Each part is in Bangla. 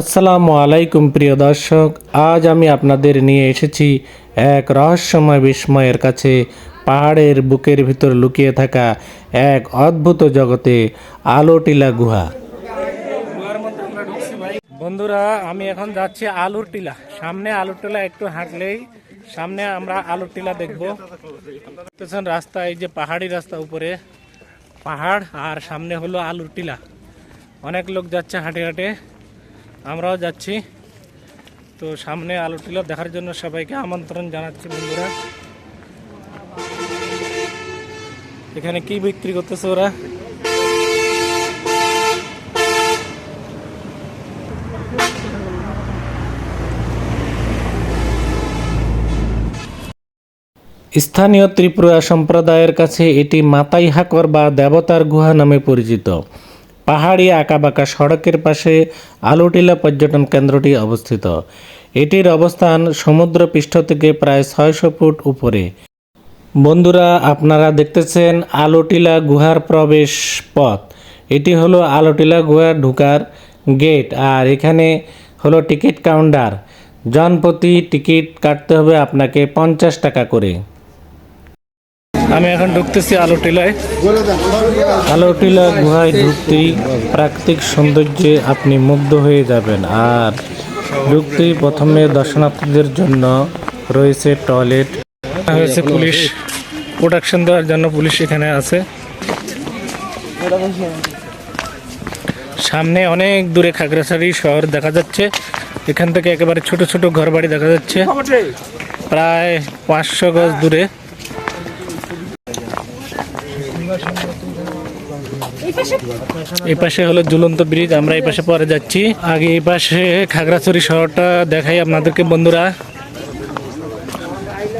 আসসালামু আলাইকুম, প্রিয় দর্শক। আজ আমি আপনাদের নিয়ে এসেছি এক রহস্যময় বিস্ময়ের কাছে, পাহাড়ের বুকের ভিতর লুকিয়ে থাকা এক অদ্ভুত জগতে আলোটিলা গুহা। বন্ধুরা, আমি এখন যাচ্ছি আলুর টিলা সামনে আলুর টিলা একটু হাঁটলেই সামনে আমরা আলুর টিলা দেখব। দেখতেছেন রাস্তা, এই যে পাহাড়ি রাস্তা উপরে। পাহাড় আর সামনে হলো আলুর টিলা অনেক লোক যাচ্ছে হাঁটে হাঁটে। আমরাও যাচ্ছি। তো সামনে আলু টিলা দেখার জন্য সবাইকে আমন্ত্রণ জানাচ্ছি বন্ধুরা। এখানে কি বিক্রি করতেছে ওরা? স্থানীয় ত্রিপুরা সম্প্রদায়ের কাছে এটি মাতাই হাকর বা দেবতার গুহা নামে পরিচিত। পাহাড়ি আঁকাবাঁকা সড়কের পাশে আলুটিলা পর্যটন কেন্দ্রটি অবস্থিত। এটির অবস্থান সমুদ্রপৃষ্ঠ থেকে প্রায় ছয়শো ফুট উপরে। বন্ধুরা, আপনারা দেখতেছেন আলোটিলা গুহার প্রবেশ পথ। এটি হলো আলোটিলা গুহার ঢুকার গেট আর এখানে হলো টিকিট কাউন্টার। জনপ্রতি টিকিট কাটতে হবে আপনাকে পঞ্চাশ টাকা করে। আমি এখন ঢুকতেছি আলোটিলায় আলোটিলা গুহায় ঢুকতেই প্রাকৃতিক সৌন্দর্যে আপনি মুগ্ধ হয়ে যাবেন। আর ঢুকতেই প্রথমে দর্শনার্থীদের জন্য রয়েছে টয়লেট। হয়েছে পুলিশ। প্রোটেকশন দেওয়ার জন্য পুলিশ এখানে আছে। সামনে অনেক দূরে খাগড়াছড়ি শহর দেখা যাচ্ছে। এখান থেকে একেবারে ছোট ছোট ঘরবাড়ি দেখা যাচ্ছে। প্রায় পাঁচশো গজ দূরে। এই পাশে হলো ঝুলন্ত ব্রিজ, আমরা এই পাশে পরে যাচ্ছি। আগে এই পাশে খাগড়াছড়ি শহরটা দেখাই আপনাদেরকে, বন্ধুরা।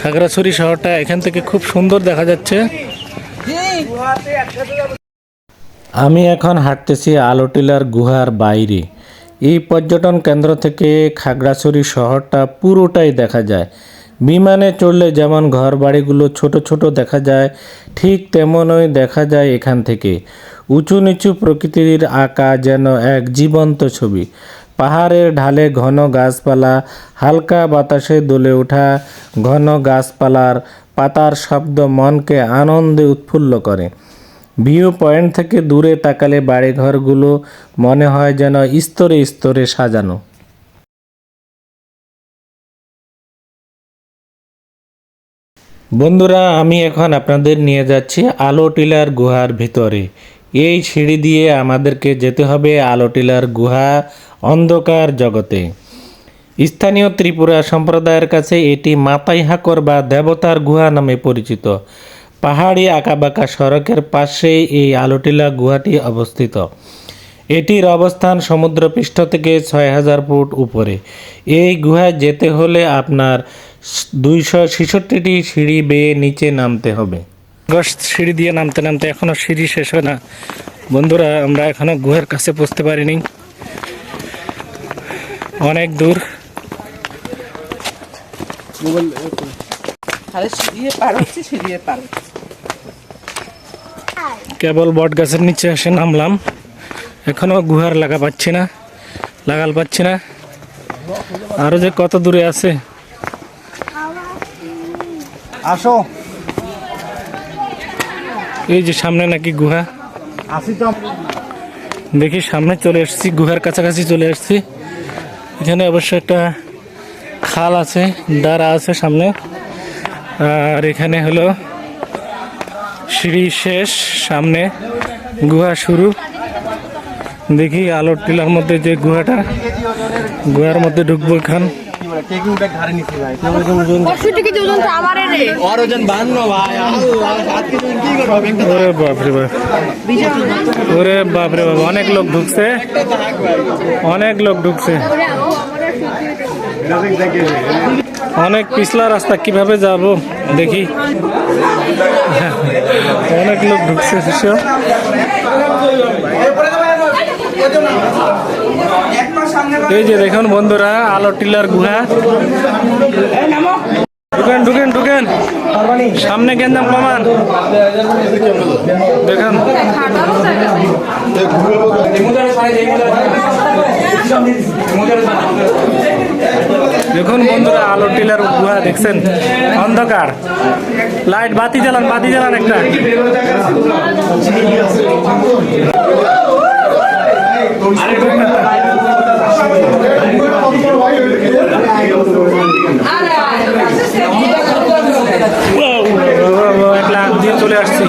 খাগড়াছড়ি শহরটা এখান থেকে খুব সুন্দর দেখা যাচ্ছে। আমি এখন হাঁটতেছি আলোটিলার গুহার বাইরে। এই পর্যটন কেন্দ্র থেকে খাগড়াছড়ি শহরটা পুরোটাই দেখা যায়। বিমানে চড়লে যেমন ঘর বাড়িগুলো ছোট ছোট দেখা যায়, ঠিক তেমনই দেখা যায় এখান থেকে। উঁচু নিচু প্রকৃতির আঁকা যেন এক জীবন্ত ছবি। পাহাড়ের ঢালে ঘন গাছপালা, হালকা বাতাসে দোলে ওঠা ঘন গাছপালার পাতার শব্দ মনকে আনন্দে উৎফুল্ল করে। ভিউ পয়েন্ট থেকে দূরে তাকালে বাড়িঘরগুলো মনে হয় যেন স্তরে স্তরে সাজানো। বন্ধুরা, আমি এখন আপনাদের নিয়ে যাচ্ছি আলোটিলার গুহার ভিতরে। এই সিঁড়ি দিয়ে আমাদেরকে যেতে হবে আলোটিলার গুহা অন্ধকার জগতে। স্থানীয় ত্রিপুরা সম্প্রদায়ের কাছে এটি মাতাই হাকর বা দেবতার গুহা নামে পরিচিত। পাহাড়ি আঁকাবাঁকা সড়কের পাশেই এই আলোটিলা গুহাটি অবস্থিত। এটির অবস্থান সমুদ্রপৃষ্ঠ থেকে ছয় হাজার ফুট উপরে। এই গুহায় যেতে হলে আপনার দুইশো ছেষট্টিটি সিঁড়ি বেয়ে নিচে নামতে হবে। সিঁড়ি দিয়ে নামতে নামতে এখনও সিঁড়ি শেষ হয় না। বন্ধুরা আমরা এখনও গুহার কাছে পৌঁছতে পারিনি। অনেক দূর। কেবল বট গাছের নিচে এসে নামলাম। এখনও গুহার লাগা পাচ্ছি না লাগাল পাচ্ছি না। আরও যে কত দূরে আছে? আসো। এই যে সামনে নাকি গুহা। আসি তো। দেখি সামনে চলে এসেছি গুহার কাছাকাছি চলে এসেছি। এখানে অবশ্য একটা খাল আছে দাঁড়া আছে সামনে। আর এখানে হলো সিঁড়ি শেষ সামনে গুহা শুরু। দেখি আলোর টিলার মধ্যে যে গুহাটা গুহার মধ্যে ঢুকবো এখান টেকিং ব্যাগ ধারে নিছি ভাই। পঁয়ষট্টি কেজি ওজন তো আমারে রে। আর ওজন বান্ন ভাই আল্লাহ সাত কেজি কি করব একটা ওরে বাপরে বাপ। ওরে বাপরে বাপ অনেক লোক ঢুকছে। অনেক লোক ঢুকছে। অনেক পিছলা রাস্তা কীভাবে যাব? দেখি। অনেক লোক ঢুকছে শিষ্য। এই যে দেখুন বন্ধুরা, আলো টিলার গুহা। ঢুকেন ঢুকেন ঢুকেন। সামনে গেন্দাম কমান দেখেন। দেখুন বন্ধুরা, আলো টিলার গুহা, দেখছেন? অন্ধকার। লাইট বাতি জ্বালান বাতি জ্বালান একটা। এক লাখ দিয়ে চলে আসছি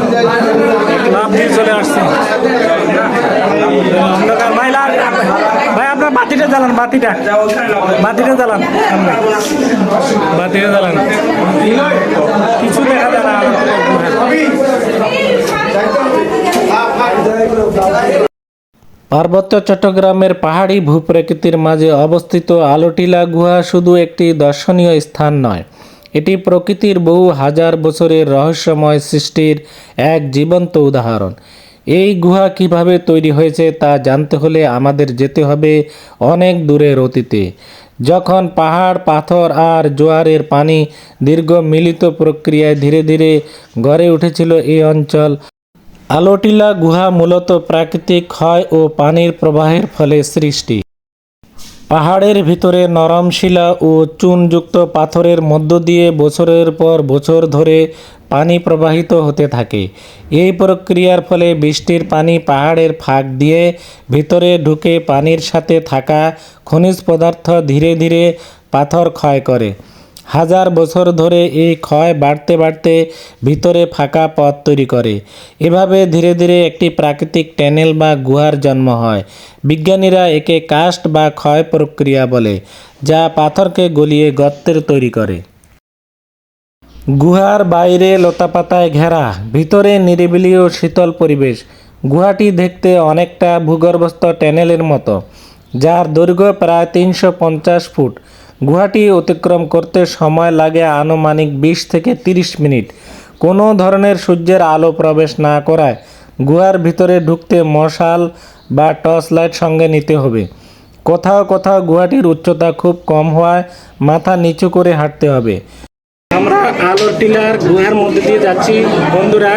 এক লাখ দিয়ে চলে আসছি অন্ধকার ভাই লাগ ভাই আপনার বাতিটা জ্বালান বাতিটা বাতিটা জ্বালান। বাতিটা জ্বালান। কিছু দেখা যায় না পার্বত্য চট্টগ্রামের পাহাড়ি ভূপ্রকৃতির মাঝে অবস্থিত আলোটিলা গুহা শুধু একটি দর্শনীয় স্থান নয় এটি প্রকৃতির বহু হাজার বছরের রহস্যময় সৃষ্টির এক জীবন্ত উদাহরণ। এই গুহা কীভাবে তৈরি হয়েছে তা জানতে হলে আমাদের যেতে হবে অনেক দূরের অতীতে। যখন পাহাড়, পাথর আর জোয়ারের পানি দীর্ঘ মিলিত প্রক্রিয়ায় ধীরে ধীরে গড়ে উঠেছিল এই অঞ্চল, আলোটিলা গুহা মূলত প্রাকৃতিক ক্ষয় ও পানির প্রবাহের ফলে সৃষ্টি। পাহাড়ের ভিতরে নরম শিলা ও চুনযুক্ত পাথরের মধ্য দিয়ে বছরের পর বছর ধরে পানি প্রবাহিত হতে থাকে। এই প্রক্রিয়ার ফলে বৃষ্টির পানি পাহাড়ের ফাঁক দিয়ে ভিতরে ঢুকে পানির সাথে থাকা খনিজ পদার্থ ধীরে ধীরে পাথর ক্ষয় করে। হাজার বছর ধরে এই ক্ষয় বাড়তে বাড়তে ভিতরে ফাঁকা পথ তৈরি করে। এভাবে ধীরে ধীরে একটি প্রাকৃতিক ট্যানেল বা গুহার জন্ম হয়। বিজ্ঞানীরা একে কাস্ট বা ক্ষয় প্রক্রিয়া বলে, যা পাথরকে গলিয়ে গর্তের তৈরি করে। গুহার বাইরে লতাপাতায় ঘেরা, ভিতরে নিরিবিলি ও শীতল পরিবেশ। গুহাটি দেখতে অনেকটা ভূগর্ভস্থ ট্যানেলের মতো, যার দৈর্ঘ্য প্রায় তিনশো পঞ্চাশ ফুট। গুহাটি অতিক্রম করতে সময় লাগে আনুমানিক বিশ থেকে তিরিশ মিনিট। কোনো ধরনের সূর্যের আলো প্রবেশ না করায় গুহার ভিতরে ঢুকতে মশাল বা টর্চ লাইট সঙ্গে নিতে হবে। কোথাও কোথাও গুহাটির উচ্চতা খুব কম হওয়ায় মাথা নিচু করে হাঁটতে হবে। আমরা আলোর টিলার গুহার মধ্যে দিয়ে যাচ্ছি। বন্ধুরা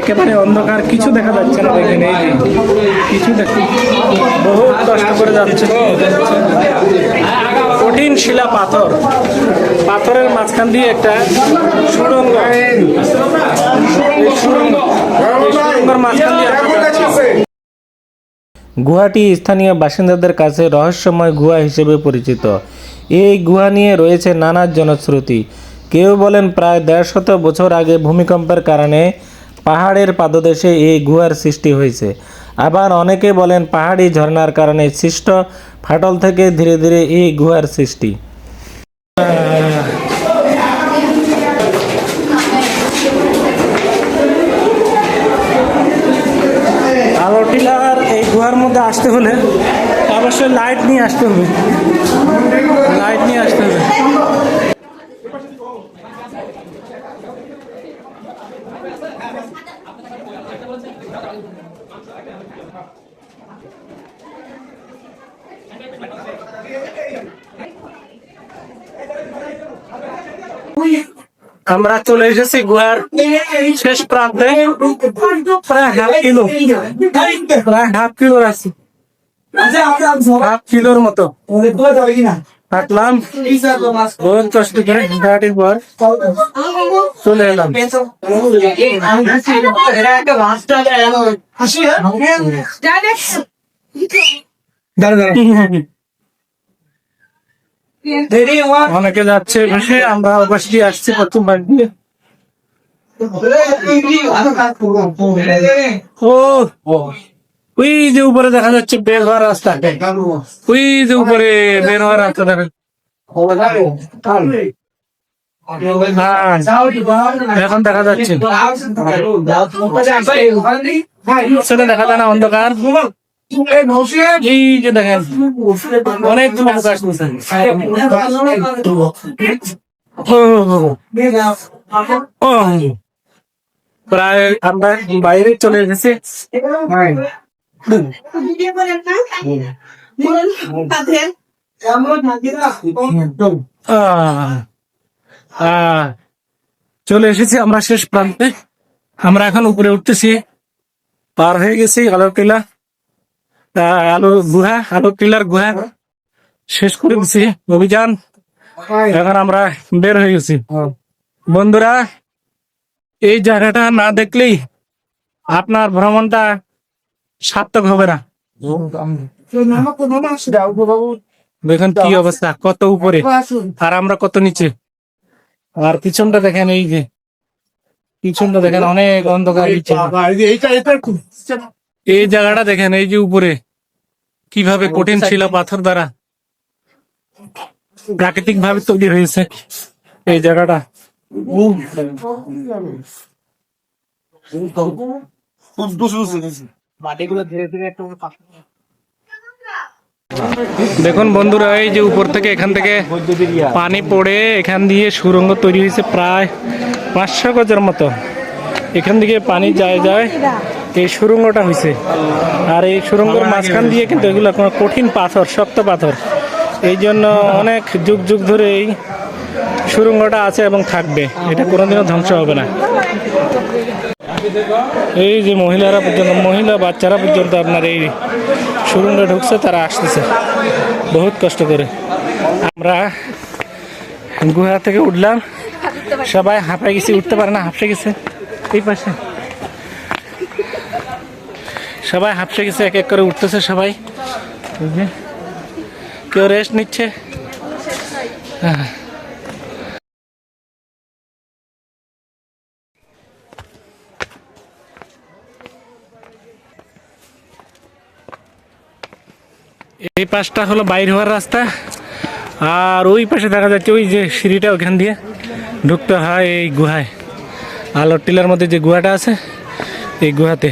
একেবারে অন্ধকার কিছু দেখা যাচ্ছে না যে, কিছু দেখি। বহুত কষ্ট করে যাচ্ছে। কঠিন শিলা পাথর। পাথরের মাঝখান দিয়ে একটা সুড়ঙ্গ। এই সুড়ঙ্গ মাঝখান দিয়ে গুহাটি স্থানীয় বাসিন্দাদের কাছে রহস্যময় গুহা হিসেবে পরিচিত। এই গুহা নিয়ে রয়েছে নানা জনশ্রুতি। কেউ বলেন প্রায় দেড় শত বছর আগে ভূমিকম্পের কারণে পাহাড়ের পাদদেশে এই গুহার সৃষ্টি হয়েছে। আবার অনেকে বলেন পাহাড়ি ঝর্ণার কারণে সৃষ্ট ফাটল থেকে ধীরে ধীরে এই গুহার সৃষ্টি। আলোটিলার এই গুহার মধ্যে আসতে হলে অবশ্যই লাইট নিয়ে আসতে হবে। লাইট নিয়ে আসতে হবে। আমরা চলে এসেছি গুহার শেষ প্রান্তে প্রায় হাফ কিলো। প্রায় হাফ কিলো আছি হাফ কিলোর মতো। হাঁটলাম বহুত কষ্ট করে হাঁটির পর চলে এলাম। অনেকে যাচ্ছে আমরা অবশ্য দিয়ে আসছি প্রথম বার দিয়ে। ও। ওই যে উপরে দেখা যাচ্ছে বের হওয়ার রাস্তা ওই যে উপরে বের হওয়ার রাস্তা দেখা হ্যাঁ, এখন দেখা যাচ্ছে। সেটা দেখা যায় না অন্ধকার। এই যে প্রায় আমরা বাইরে চলে এসেছি। আহ, চলে এসেছি আমরা শেষ প্রান্তে। আমরা এখন উপরে উঠতেছি। পার হয়ে গেছি আলোর টিলা আলু গুহা আলু টিলার গুহা। শেষ করে দিছি অভিযান। এখন আমরা বের হয়ে গেছি। বন্ধুরা এই জায়গাটা না দেখলেই আপনার ভ্রমণটা সার্থক হবে না দেখেন কি অবস্থা কত উপরে আর আমরা কত নিচে আর পিছনটা দেখেন এই যে পিছনটা দেখেন অনেক অন্ধকার খুব এই জায়গাটা দেখেন এই যে উপরে কীভাবে কঠিন ছিল পাথর দ্বারা প্রাকৃতিক ভাবে তৈরি হয়েছে এই জায়গাটা ধীরে ধীরে একটু দেখুন বন্ধুরা, এই যে উপর থেকে এখান থেকে পানি পড়ে এখান দিয়ে সুরঙ্গ তৈরি হয়েছে প্রায় পাঁচশো গজের মতো। এখান থেকে পানি যায় যায় এই সুরঙ্গটা হয়েছে। আর এই সুরঙ্গের মাঝখান দিয়ে কিন্তু এগুলো কোনো কঠিন পাথর, শক্ত পাথর। এই জন্য অনেক যুগ যুগ ধরে এই সুরঙ্গটা আছে এবং থাকবে। এটা কোনোদিনও ধ্বংস হবে না। এই যে মহিলারা পর্যন্ত, মহিলা বাচ্চারা পর্যন্ত আপনার এই সুরঙ্গে ঢুকছে, তারা আসতেছে। বহুত কষ্ট করে। আমরা গুহা থেকে উঠলাম। সবাই হাঁপাই গেছি, উঠতে পারে না, হাঁপসে গেছে। এই পাশে। সবাই হাঁপসে গেছে, এক এক করে উঠতেছে সবাই। কেউ রেস্ট নিচ্ছে। হ্যাঁ। এই পাশটা হলো বাইর হওয়ার রাস্তা। আর ওই পাশে দেখা যাচ্ছে ওই যে সিঁড়িটা ওখান দিয়ে ঢুকতে হয় এই গুহায়। আলোর টিলার মধ্যে যে গুহাটা আছে, এই গুহাতে।